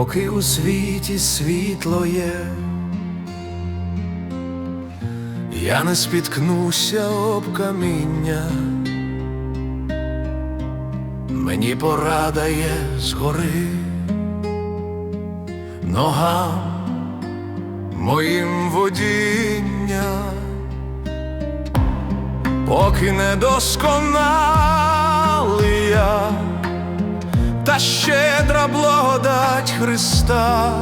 поки у світі світло є, я не спіткнуся об каміння, мені порада є згори, ногам моїм водіння, поки не досконалий я та щедра благодать Христа,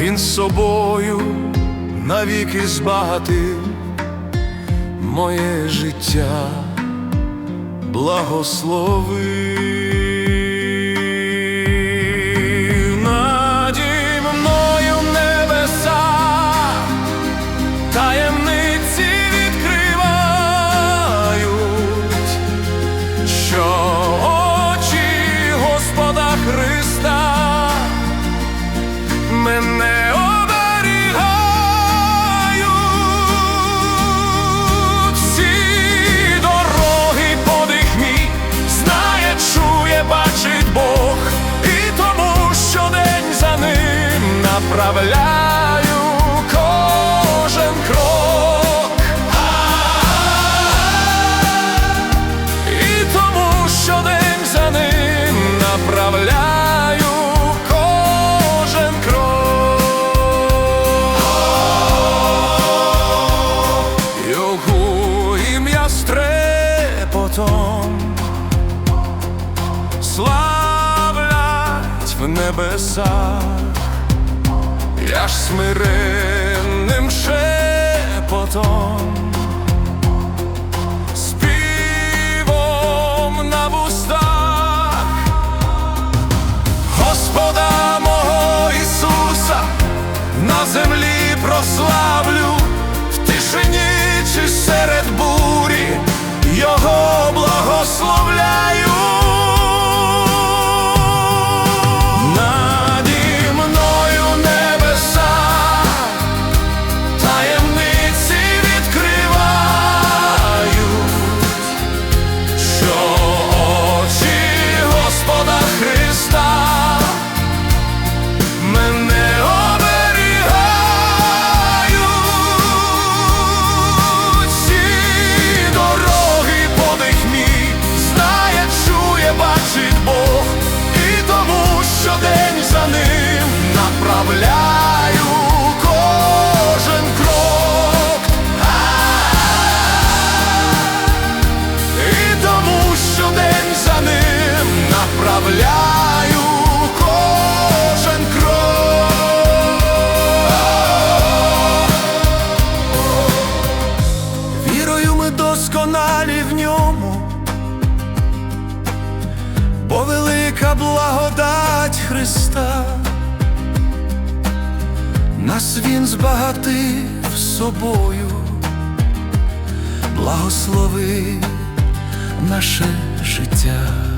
Він собою навіки збагатив моє життя, благословив направляю кожен крок. І тому щодень за ним направляю кожен крок. Його ім'я стрепотом славлять в небесах, я ж смиренним шепотом співом на вустах Господа мого Ісуса на землі прославлю в тишині чи серед бурі Його велика благодать Христа. Нас Він збагатив собою, благослови наше життя.